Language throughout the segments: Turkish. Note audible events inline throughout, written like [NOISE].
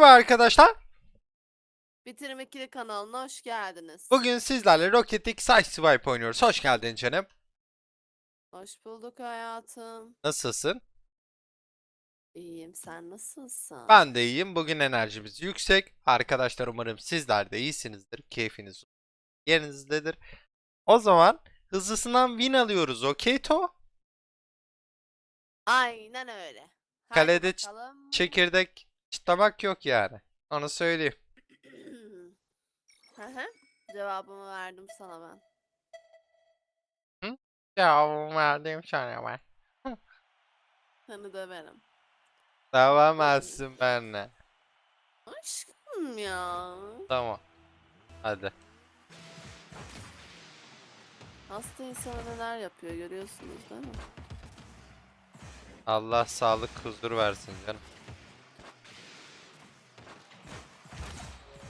Merhaba arkadaşlar. Bitirim 2'li kanalına hoş geldiniz. Bugün sizlerle Rocket League Side Swipe oynuyoruz. Hoş geldin canım. Hoş bulduk hayatım. Nasılsın? İyiyim sen nasılsın? Ben de iyiyim. Bugün enerjimiz yüksek. Arkadaşlar umarım sizler de iyisinizdir. Keyfiniz yerinizdedir. O zaman hızlısından win alıyoruz. Okey to? Aynen öyle. Hadi Kalede bakalım. Çekirdek çıtlamak yok yani. Onu söyleyeyim. Hı hı. Cevabımı verdim sana ben. Cevabımı verdim sana ben. [LAUGHS] Seni döverim. Davamazsın benimle. Aşkım ya. Tamam. Hadi. Hasta insana neler yapıyor görüyorsunuz değil mi? Allah sağlık huzur versin canım.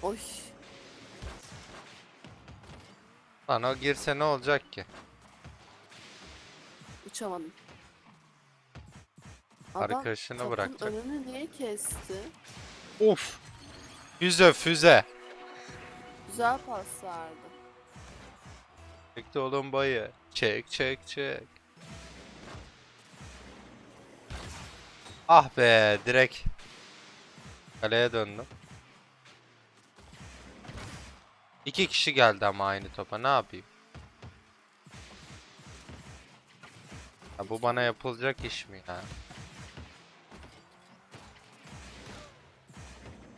Oy. Lan o girse ne olacak ki? Uçamadım. Adam Arkadaşını topun bıraktı. önünü niye kesti? Of. Füze füze. Güzel pas verdi. Çekti oğlum bayı. Çek çek çek. Ah be direkt. Kaleye döndüm. İki kişi geldi ama aynı topa ne yapayım? Ya bu bana yapılacak iş mi ya?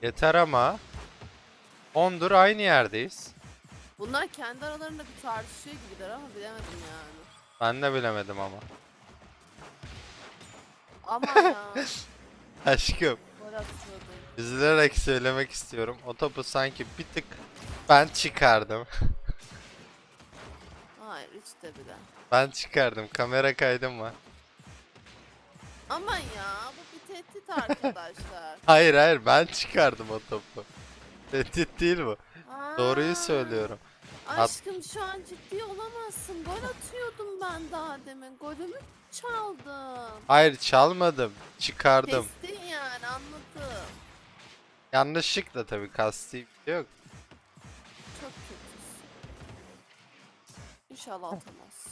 Yeter ama 10'dur aynı yerdeyiz. Bunlar kendi aralarında bir tartışıyor gibiler ama bilemedim yani. Ben de bilemedim ama. Ama ya. [LAUGHS] Aşkım. Gol atıyordum. Üzülerek söylemek istiyorum. O topu sanki bir tık ben çıkardım. [LAUGHS] Hayır de bile. Ben çıkardım. Kamera kaydım var. Aman ya bu bir tehdit arkadaşlar. [LAUGHS] Hayır hayır ben çıkardım o topu. Tehdit değil bu. Doğruyu Aa, söylüyorum. Aşkım şu an ciddi olamazsın. Gol atıyordum ben daha demin. Golümü çaldım. Hayır çalmadım. Çıkardım. Kestin yani anladım. Yanlışlıkla tabii kasti bir yok. Çok kötüsün. İnşallah atamaz.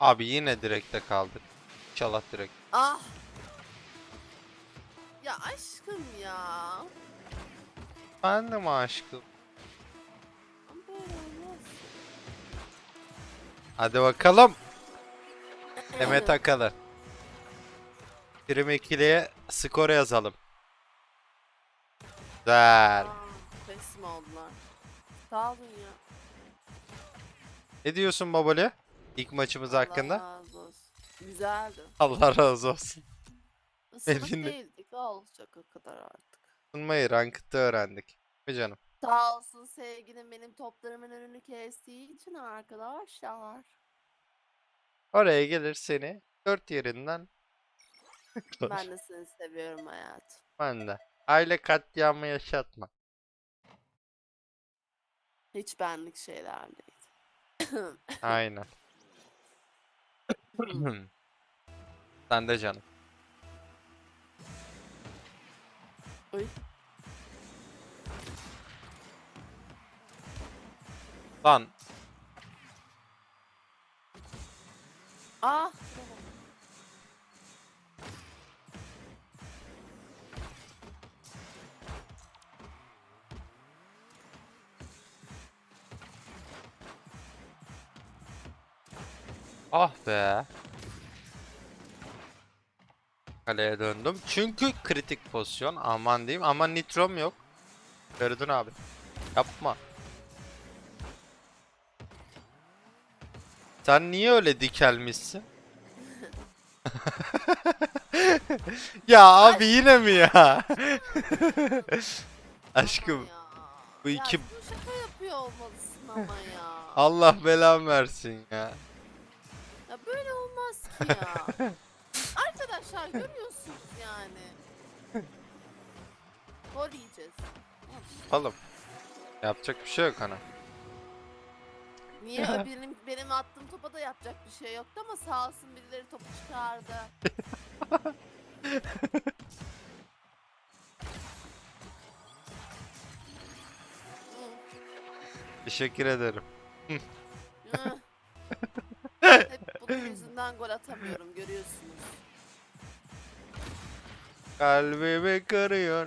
Abi yine direkte kaldık. İnşallah direkt. Ah. Ya aşkım ya. Ben de mi aşkım? Ama Böyle olmaz. Hadi bakalım. [CLEARS THROAT] Demet. Akalın. Prim ikiliye skor yazalım. Güzel. Aa, Teslim oldular. Sağ olun ya. Ne diyorsun Babali? İlk maçımız Allah hakkında. razı olsun. Güzeldi. Allah razı olsun. Isınık dinle- değildik. Olacak o kadar artık. Sunmayı rankıtta öğrendik. Mi canım? Sağ olsun sevgilim benim toplarımın önünü kestiği için arkadaşlar. Oraya gelir seni dört yerinden. [LAUGHS] Ben de seni seviyorum hayatım. Ben de. Aile katliamı yaşatma. Hiç benlik şeyler değil. Aynen. [CLEARS THROAT] [CLEARS THROAT] Sen de canım. Oy. Lan Ah. ah be. Kaleye döndüm. Çünkü kritik pozisyon. Aman diyeyim. Ama nitrom yok. Feridun abi. Yapma. Sen niye öyle dikelmişsin? [LAUGHS] ya abi yine mi ya? [LAUGHS] Aşkım aman bu Ya iki- bu şaka yapıyor olmalısın ama ya. Allah belamı versin ya. Ya böyle olmaz ki ya. [LAUGHS] Arkadaşlar görüyorsunuz yani. Gol yiyeceğiz. Oğlum. Yapacak bir şey yok ana. Niye Ö, [LAUGHS] benim benim attığım topa da yapacak bir şey yoktu ama sağ olsun birileri topu çıkardı. [LAUGHS] Teşekkür ederim. [LAUGHS] Hep bunun yüzünden gol atamıyorum görüyorsunuz. Kalbimi kırıyor.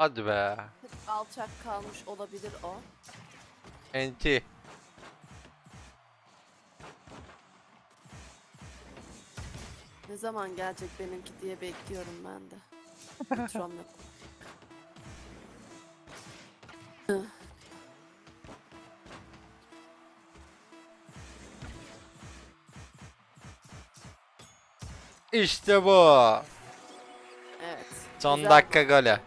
Hadi be. Alçak kalmış olabilir o. Enti. Ne zaman gelecek benimki diye bekliyorum ben de. Nitrom [LAUGHS] yok. İşte bu. Evet. Son güzel dakika golü.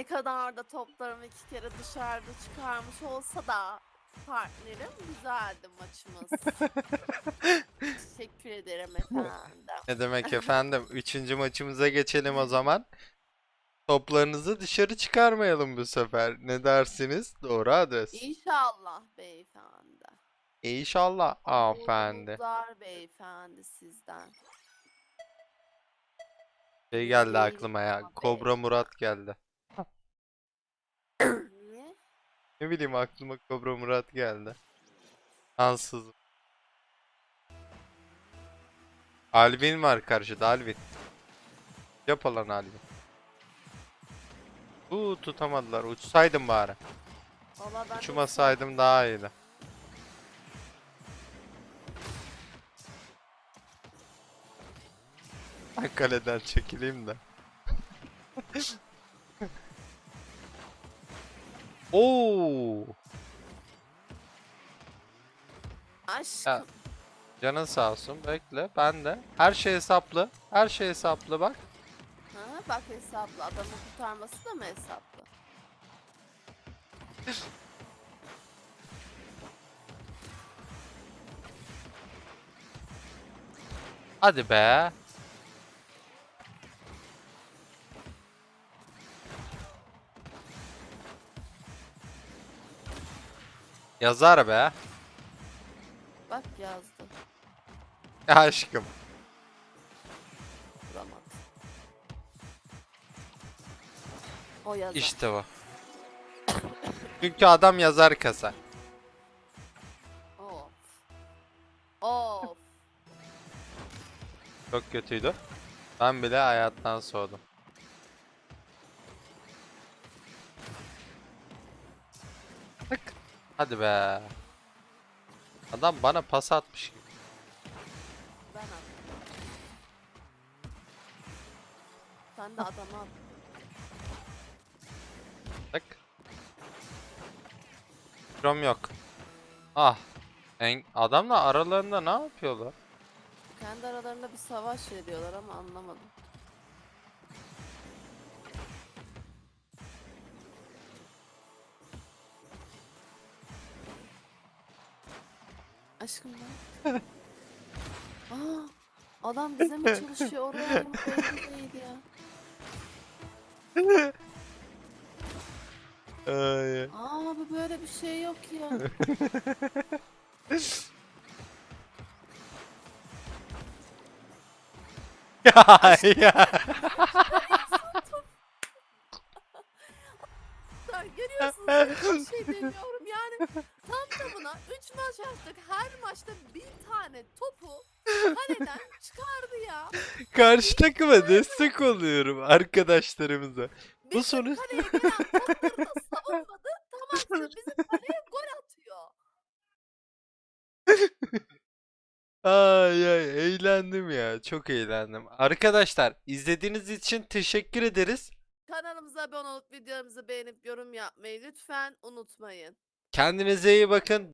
Ne kadar da toplarımı iki kere dışarıda çıkarmış olsa da partnerim güzeldi maçımız. [LAUGHS] Teşekkür ederim efendim. Ne demek efendim? Üçüncü maçımıza geçelim o zaman. Toplarınızı dışarı çıkarmayalım bu sefer. Ne dersiniz? Doğru adres. İnşallah beyefendi. İnşallah hanımefendi. Mutluluklar beyefendi sizden. Şey geldi aklıma ya. Kobra Murat geldi. Niye? Ne bileyim aklıma Kobra Murat geldi. Ansızın. Alvin var karşıda Alvin. Yap lan Alvin. Uuu tutamadılar. Uçsaydım bari. Valla ben de Uçmasaydım daha iyiydi. Ben kaleden çekileyim de. [LAUGHS] Oo, Aşkım. canın sağ olsun. Bekle. Ben de. Her şey hesaplı. Her şey hesaplı bak. Ha, bak hesaplı. Adamı kurtarması da mı hesaplı? Hadi be. Yazar be. Bak yazdı. Ya aşkım. Vuramadı. O yazar. İşte bu. Çünkü adam yazar kasa. Of. Of. Çok kötüydü. Ben bile hayattan soğudum. Hadi be. Adam bana pas atmış gibi. Ben attım. Sen de adama at. Tık. Krom yok. Ah. En adamla aralarında ne yapıyorlar? Kendi aralarında bir savaş veriyorlar ama anlamadım. Aşkım ben. [LAUGHS] Aa, adam bize mi çalışıyor oraya mı belli değil ya. Ay. Aa bu böyle bir şey yok ya. ya. [LAUGHS] Sen görüyorsunuz bir şey demiyorum yani 3 maç yaptık her maçta bir tane topu [LAUGHS] kaleden çıkardı ya. Karşı takıma destek oluyorum arkadaşlarımıza. Bu Bizim sonuç- kaleye gelen topları da savunmadı tam aksine [LAUGHS] bizim kaleye gol atıyor. Ay ay eğlendim ya. Çok eğlendim. Arkadaşlar izlediğiniz için teşekkür ederiz. Kanalımıza abone olup videolarımızı beğenip yorum yapmayı lütfen unutmayın. Kendinize iyi bakın.